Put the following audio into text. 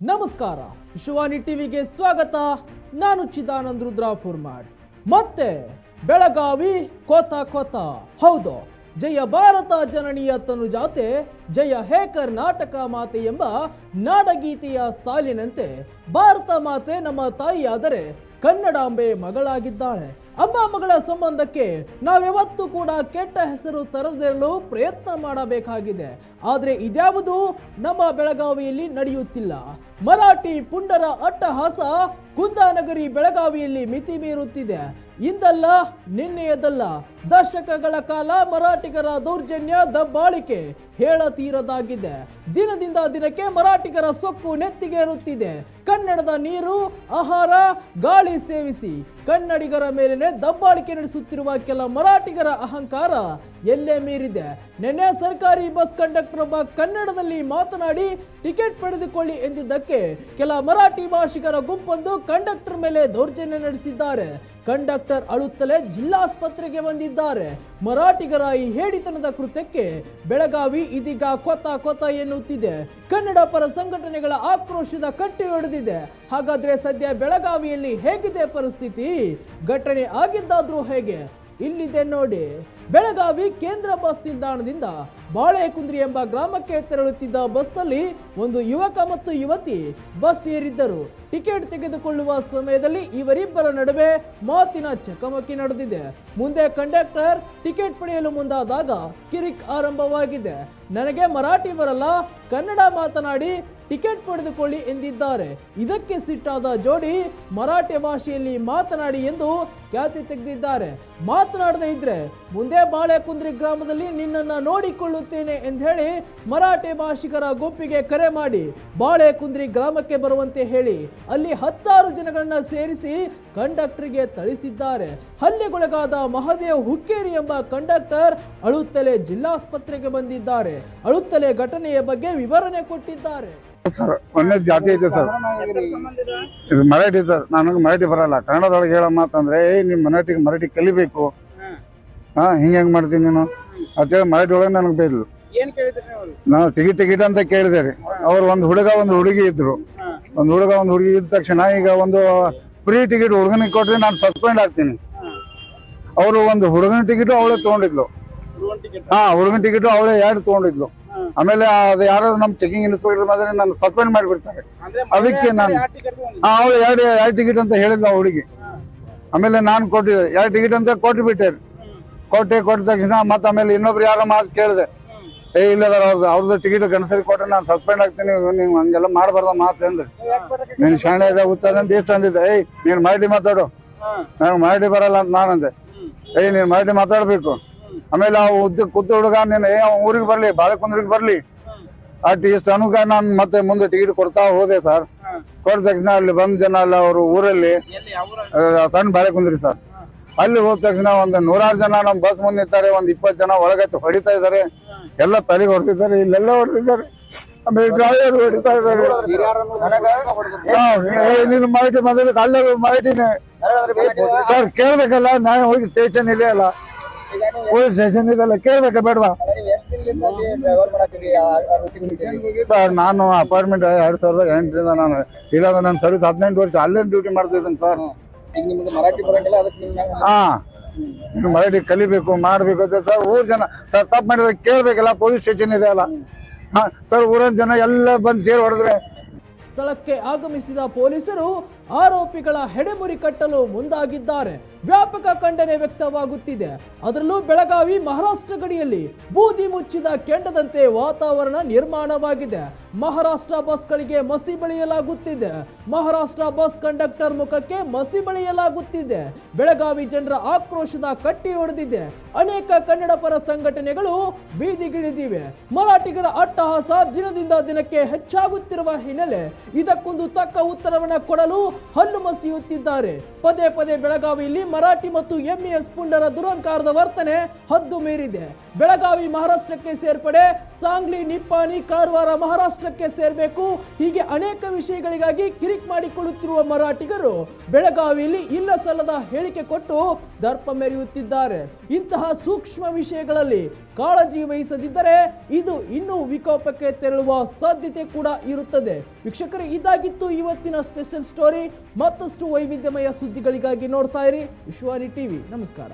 ನಮಸ್ಕಾರ. ಶಿವಾನಿ ಟಿವಿಗೆ ಸ್ವಾಗತ. ನಾನು ಚಿದಾನಂದ್ ರುದ್ರಾಪುರ್ ಫುರ್ಮಾಡ್ ಮತ್ತೆ ಬೆಳಗಾವಿ ಕೋತ ಕೋತ. ಹೌದು, ಜಯ ಭಾರತ ಜನನೀಯ ತನುಜಾತೆ, ಜಯ ಹೇ ಕರ್ನಾಟಕ ಮಾತೆ ಎಂಬ ನಾಡಗೀತೆಯ ಸಾಲಿನಂತೆ ಭಾರತ ಮಾತೆ ನಮ್ಮ ತಾಯಿಯಾದರೆ ಕನ್ನಡಾಂಬೆ ಮಗಳಾಗಿದ್ದಾಳೆ. ಅಮ್ಮ ಮಗಳ ಸಂಬಂಧಕ್ಕೆ ನಾವ್ಯಾವತ್ತೂ ಕೂಡ ಕೆಟ್ಟ ಹೆಸರು ತರದಿರಲು ಪ್ರಯತ್ನ ಮಾಡಬೇಕಾಗಿದೆ. ಆದರೆ ಇದ್ಯಾವುದು ನಮ್ಮ ಬೆಳಗಾವಿಯಲ್ಲಿ ನಡೆಯುತ್ತಿಲ್ಲ. ಮರಾಠಿ ಪುಂಡರ ಅಟ್ಟಹಾಸ ಕುಂದಾನಗರಿ ಬೆಳಗಾವಿಯಲ್ಲಿ ಮಿತಿ ಮೀರುತ್ತಿದೆ. ಇಂದಲ್ಲ, ನಿನ್ನೆಯದಲ್ಲ, ದಶಕಗಳ ಕಾಲ ಮರಾಠಿಗರ ದೌರ್ಜನ್ಯ ದಬ್ಬಾಳಿಕೆ ಹೇಳತೀರದಾಗಿದೆ. ದಿನದಿಂದ ದಿನಕ್ಕೆ ಮರಾಠಿಗರ ಸೊಕ್ಕು ನೆತ್ತಿಗೇರುತ್ತಿದೆ. ಕನ್ನಡದ ನೀರು, ಆಹಾರ, ಗಾಳಿ ಸೇವಿಸಿ ಕನ್ನಡಿಗರ ಮೇಲಿನ ದಬ್ಬಾಳಿಕೆ ನಡೆಸುತ್ತಿರುವ ಕೆಲ ಮರಾಠಿಗರ ಅಹಂಕಾರ ಎಲ್ಲೇ ಮೀರಿದೆ. ನಿನ್ನೆ ಸರ್ಕಾರಿ ಬಸ್ ಕಂಡಕ್ಟರ್ ಒಬ್ಬ ಕನ್ನಡದಲ್ಲಿ ಮಾತನಾಡಿ, ಟಿಕೆಟ್ ಪಡೆದುಕೊಳ್ಳಿ ಎಂದಿದ್ದಕ್ಕೆ ಕೆಲ ಮರಾಠಿ ಭಾಷಿಗರ ಗುಂಪೊಂದು ಕಂಡಕ್ಟರ್ ಮೇಲೆ ದೌರ್ಜನ್ಯ ನಡೆಸಿದ್ದಾರೆ. ಕಂಡಕ್ಟರ್ ಅಳುತ್ತಲೇ ಜಿಲ್ಲಾಸ್ಪತ್ರೆಗೆ ಬಂದಿದ್ದಾರೆ. ಮರಾಠಿಗರ ಈ ಹೇಡಿತನದ ಕೃತ್ಯಕ್ಕೆ ಬೆಳಗಾವಿ ಇದೀಗ ಕೊತ ಕೊತ ಎನ್ನುತ್ತಿದೆ. ಕನ್ನಡ ಪರ ಸಂಘಟನೆಗಳ ಆಕ್ರೋಶದ ಕಟ್ಟಿ ಹೊಡೆದಿದೆ ಹಾಗಾದ್ರೆ ಸದ್ಯ ಬೆಳಗಾವಿಯಲ್ಲಿ ಹೇಗಿದೆ ಪರಿಸ್ಥಿತಿ? ಘಟನೆ ಆಗಿದ್ದಾದ್ರೂ ಹೇಗೆ? ಇಲ್ಲಿದೆ ನೋಡಿ. ಬೆಳಗಾವಿ ಕೇಂದ್ರ ಬಸ್ ನಿಲ್ದಾಣದಿಂದ ಬಾಳೆಕುಂದ್ರಿ ಎಂಬ ಗ್ರಾಮಕ್ಕೆ ತೆರಳುತ್ತಿದ್ದ ಬಸ್ನಲ್ಲಿ ಒಂದು ಯುವಕ ಮತ್ತು ಯುವತಿ ಬಸ್ ಏರಿದ್ದರು. ಟಿಕೆಟ್ ತೆಗೆದುಕೊಳ್ಳುವ ಸಮಯದಲ್ಲಿ ಇವರಿಬ್ಬರ ನಡುವೆ ಮಾತಿನ ಚಕಮಕಿ ನಡೆದಿದೆ. ಮುಂದೆ ಕಂಡಕ್ಟರ್ ಟಿಕೆಟ್ ಪಡೆಯಲು ಮುಂದಾದಾಗ ಕಿರಿಕ್ ಆರಂಭವಾಗಿದೆ. ನನಗೆ ಮರಾಠಿ ಬರಲ್ಲ, ಕನ್ನಡ ಮಾತನಾಡಿ ಟಿಕೆಟ್ ಪಡೆದುಕೊಳ್ಳಿ ಎಂದಿದ್ದಾರೆ. ಇದಕ್ಕೆ ಸಿಟ್ಟಾದ ಜೋಡಿ ಮರಾಠಿ ಭಾಷೆಯಲ್ಲಿ ಮಾತನಾಡಿ ಎಂದು ಖ್ಯಾತಿ ತೆಗೆದಿದ್ದಾರೆ. ಮಾತನಾಡದೇ ಇದ್ರೆ ಮುಂದೆ ಬಾಳೆಕುಂದ್ರಿ ಗ್ರಾಮದಲ್ಲಿ ನಿನ್ನನ್ನು ನೋಡಿಕೊಳ್ಳುತ್ತೇನೆ ಎಂದು ಹೇಳಿ ಮರಾಠಿ ಭಾಷಿಕರ ಗುಂಪಿಗೆ ಕರೆ ಮಾಡಿ ಬಾಳೆಕುಂದ್ರಿ ಗ್ರಾಮಕ್ಕೆ ಬರುವಂತೆ ಹೇಳಿ ಅಲ್ಲಿ ಹತ್ತಾರು ಜನಗಳನ್ನ ಸೇರಿಸಿ ಕಂಡಕ್ಟರ್ಗೆ ಥಳಿಸಿದ್ದಾರೆ. ಹಲ್ಲೆಗೊಳಗಾದ ಮಹದೇವ್ ಹುಕ್ಕೇರಿ ಎಂಬ ಕಂಡಕ್ಟರ್ ಅಳುತ್ತಲೆ ಜಿಲ್ಲಾಸ್ಪತ್ರೆಗೆ ಬಂದಿದ್ದಾರೆ. ಅಳುತ್ತಲೇ ಘಟನೆಯ ಬಗ್ಗೆ ವಿವರಣೆ ಕೊಟ್ಟಿದ್ದಾರೆ. ಸರ್ ಜಾತಿ ಐತೆ ಸರ್. ಇದು ಮರಾಠಿ ಸರ್ ನನಗೆ ಮರಾಠಿ ಬರಲ್ಲ. ಕನ್ನಡದೊಳಗೆ ಹೇಳೋ ಮಾತಂದ್ರೆ ಏ ನಿಮ್ಮ ಮರಾಠಿಗೆ ಮರಾಠಿ ಕಲಿಬೇಕು. ಹಾ ಹಿಂಗೆ ಹೆಂಗೆ ಮಾಡ್ತೀನಿ ನೀನು? ಅಂತೇಳಿ ಮರಾಠಿ ಒಳಗೆ ನನಗೆ ಬೈದ್ಲು ನಾನು ಟಿಕೆಟ್ ಟಿಕೆಟ್ ಅಂತ ಕೇಳಿದೆ ರೀ. ಅವ್ರು ಒಂದು ಹುಡುಗ ಒಂದು ಹುಡುಗಿ ಇದ್ರು. ಒಂದು ಹುಡುಗ ಒಂದು ಹುಡುಗಿ ಇದ್ದ ತಕ್ಷಣ ಈಗ ಒಂದು ಫ್ರೀ ಟಿಕೆಟ್ ಹುಡುಗನಿಗೆ ಕೊಟ್ರೆ ನಾನು ಸಸ್ಪೆಂಡ್ ಆಗ್ತೀನಿ. ಅವರು ಒಂದು ಹುಡುಗನ ಟಿಕೆಟ್ ಅವಳೇ ತೊಗೊಂಡಿದ್ಲು. ಹಾ ಹುಡುಗನ ಟಿಕೆಟ್ ಅವಳೇ ಎರಡು ತೊಗೊಂಡಿದ್ಲು. ಆಮೇಲೆ ಅದು ಯಾರು ನಮ್ಮ ಚೆಕಿಂಗ್ ಇನ್ಸ್ಪೆಕ್ಟರ್ ಬಂದ್ರೆ ನಾನು ಸಸ್ಪೆಂಡ್ ಮಾಡಿಬಿಡ್ತಾರೆ. ಅದಕ್ಕೆ ನಾನು ಅವ್ರು ಎರಡು ಎರಡು ಟಿಕೆಟ್ ಅಂತ ಹೇಳಿದ್ಲು ಹುಡುಗಿ. ಆಮೇಲೆ ನಾನು ಕೊಟ್ಟಿದ್ದೆ ಎರಡು ಟಿಕೆಟ್ ಅಂತ ಕೊಟ್ಟು ಬಿಟ್ಟೆ. ಕೊಟ್ಟೆ ಕೊಟ್ಟ ತಕ್ಷಣ ಮತ್ತೆ ಆಮೇಲೆ ಇನ್ನೊಬ್ರು ಯಾರೋ ಮಾತು ಕೇಳಿದೆ. ಏ ಇಲ್ಲ ಅವ್ರದ್ದು ಅವ್ರದ್ದು ಟಿಕೆಟ್ ಗಣಸರಿ ಕೊಟ್ಟರೆ ನಾನು ಸಸ್ಪೆಂಡ್ ಆಗ್ತೀನಿ ನೀವು ಹಂಗೆಲ್ಲ ಮಾಡಬಾರ್ದ ಮಾತು ಅಂದ್ರೆ. ನೀನು ಶಾಣೆ ಇದೆ ಅಂತ ಎಷ್ಟು ಅಂದಿದ್ದೆ. ಏಯ್ ನೀನು ಮಾಡಿ ಮಾತಾಡು. ನಾನು ಮಾಡಿ ಬರಲ್ಲ ಅಂತ ನಾನಂದೆ. ಏಯ್ ನೀನು ಮಾಡಿ ಮಾತಾಡ್ಬೇಕು. ಆಮೇಲೆ ಆ ಉದ್ದ ಕೂತ ಹುಡುಗ ನೀನು ಊರಿಗೆ ಬರ್ಲಿ ಬಾಳೆಕುಂದ್ರಿಗೆ ಬರ್ಲಿ. ಅಟ್ ಇಷ್ಟು ಅನುಗ ನಾನು ಮತ್ತೆ ಮುಂದೆ ಟಿಕೆಟ್ ಕೊಡ್ತಾ ಹೋದೆ ಸರ್. ಕೊಟ್ಟ ತಕ್ಷಣ ಅಲ್ಲಿ ಬಂದ ಜನ ಅಲ್ಲ ಅವರು ಊರಲ್ಲಿ ಆ, ಸಣ್ಣ ಬಾಳೆಕುಂದ್ರಿ ಸರ್. ಅಲ್ಲಿ ಹೋದ ತಕ್ಷಣ ಒಂದು ನೂರಾರು ಜನ ನಮ್ಮ ಬಸ್ ಮುಂದೆ ನಿಂತಾರೆ ಒಂದು ಇಪ್ಪತ್ತು ಜನ ಒಳಗತ್ತು ಹೊಡಿತಾ ಇದ್ದಾರೆ ಎಲ್ಲ ತಲೆಗೆ ಹೊಡೆದಿದ್ದಾರೆ ಇಲ್ಲೆಲ್ಲ ಹೊಡೆದಿದ್ದಾರೆ. ಆಮೇಲೆ ಡ್ರೈವರ್ ಹೊಡಿತಾ ಇದ್ದಾರೆ ನೀನು ಮಾಹಿತಿ ಮಾತಾಡಕ್ಕೆ ಅಲ್ಲೇ ಮಾಹಿತಿನೇ. ಸರ್ ಕೇಳ್ಬೇಕಲ್ಲ ನಾನು ಹೋಗಿ ಸ್ಟೇಷನ್ ಇದೆ ಅಲ್ಲ. ಪೊಲೀಸ್ ಸ್ಟೇಷನ್ ಇದೆಲ್ಲ ಕೇಳ್ಬೇಕಾ ಬೇಡವಾ? ಸರ್ ನಾನು ಅಪಾರ್ಟ್ಮೆಂಟ್ ಎರಡ್ ಸಾವಿರದ ಎಂಟರಿಂದ ನಾನು ಇಲ್ಲಾಂದ್ರೆ ನನ್ನ ಸರ್ವಿಸ್ ಹದಿನೆಂಟು ವರ್ಷ ಅಲ್ಲೇ ಡ್ಯೂಟಿ ಮಾಡ್ತಿದ್ದೀನಿ ಸರ್. ಹಾ ನೀವು ಮರಾಠಿ ಕಲಿಬೇಕು ಮಾಡ್ಬೇಕು ಅಂತ ಸರ್ ಊರ್ ಜನ ಸರ್ ತಪ್ಪು ಮಾಡಿದ್ರೆ ಕೇಳ್ಬೇಕಲ್ಲ ಪೊಲೀಸ್ ಸ್ಟೇಷನ್ ಇದೆ ಅಲ್ಲ. ಹಾ ಸರ್ ಊರಿನ ಜನ ಎಲ್ಲ ಬಂದು ಸೇರ್ ಹೊಡೆದ್ರೆ. ಸ್ಥಳಕ್ಕೆ ಆಗಮಿಸಿದ ಪೊಲೀಸರು ಆರೋಪಿಗಳ ಹೆಡೆಮುರಿ ಕಟ್ಟಲು ಮುಂದಾಗಿದ್ದಾರೆ. ವ್ಯಾಪಕ ಖಂಡನೆ ವ್ಯಕ್ತವಾಗುತ್ತಿದೆ. ಅದರಲ್ಲೂ ಬೆಳಗಾವಿ ಮಹಾರಾಷ್ಟ್ರ ಗಡಿಯಲ್ಲಿ ಬೂದಿ ಮುಚ್ಚಿದ ಕೆಂಡದಂತೆ ವಾತಾವರಣ ನಿರ್ಮಾಣವಾಗಿದೆ. ಮಹಾರಾಷ್ಟ್ರ ಬಸ್ಗಳಿಗೆ ಮಸಿ ಬಳಿಯಲಾಗುತ್ತಿದೆ. ಮಹಾರಾಷ್ಟ್ರ ಬಸ್ ಕಂಡಕ್ಟರ್ ಮುಖಕ್ಕೆ ಮಸಿ ಬಳಿಯಲಾಗುತ್ತಿದೆ. ಬೆಳಗಾವಿ ಜನರ ಆಕ್ರೋಶದ ಕಟ್ಟಿ ಹೊಡೆದಿದೆ ಅನೇಕ ಕನ್ನಡ ಪರ ಸಂಘಟನೆಗಳು ಬೀದಿಗಿಳಿದಿವೆ. ಮರಾಠಿಗರ ಅಟ್ಟಹಾಸ ದಿನದಿಂದ ದಿನಕ್ಕೆ ಹೆಚ್ಚಾಗುತ್ತಿರುವ ಹಿನ್ನೆಲೆ ಇದಕ್ಕೊಂದು ತಕ್ಕ ಉತ್ತರವನ್ನು ಕೊಡಲು ಹಲ್ಲು ಮಸಿಯುತ್ತಿದ್ದಾರೆ. ಪದೇ ಪದೇ ಬೆಳಗಾವಿಯಲ್ಲಿ ಮರಾಠಿ ಮತ್ತು ಎಂಇಎಸ್ ಪುಂಡರ ದುರಂಕಾರದ ವರ್ತನೆ ಹದ್ದು ಮೀರಿದೆ. ಬೆಳಗಾವಿ ಮಹಾರಾಷ್ಟ್ರಕ್ಕೆ ಸೇರ್ಪಡೆ, ಸಾಂಗ್ಲಿ, ನಿಪ್ಪಾಣಿ, ಕಾರವಾರ ಮಹಾರಾಷ್ಟ್ರಕ್ಕೆ ಸೇರಬೇಕು. ಹೀಗೆ ಅನೇಕ ವಿಷಯಗಳಿಗಾಗಿ ಕಿರಿಕ್ ಮಾಡಿಕೊಳ್ಳುತ್ತಿರುವ ಮರಾಠಿಗರು ಬೆಳಗಾವಿಯಲ್ಲಿ ಇಲ್ಲ ಸಲ್ಲದ ಹೇಳಿಕೆ ಕೊಟ್ಟು ದರ್ಪ ಮೆರೆಯುತ್ತಿದ್ದಾರೆ. ಇಂತಹ ಸೂಕ್ಷ್ಮ ವಿಷಯಗಳಲ್ಲಿ ಕಾಳಜಿ ವಹಿಸದಿದ್ದರೆ ಇದು ಇನ್ನೂ ವಿಕೋಪಕ್ಕೆ ತೆರಳುವ ಸಾಧ್ಯತೆ ಕೂಡ ಇರುತ್ತದೆ. ವೀಕ್ಷಕರು, ಇದಾಗಿತ್ತು ಇವತ್ತಿನ ಸ್ಪೆಷಲ್ ಸ್ಟೋರಿ. ಮತ್ತಷ್ಟು ವೈವಿಧ್ಯಮಯ ಸುದ್ದಿಗಳಿಗಾಗಿ ನೋಡ್ತಾ ಇರಿ. ವಿಶ್ವಾನಿ ಟಿವಿ ನಮಸ್ಕಾರ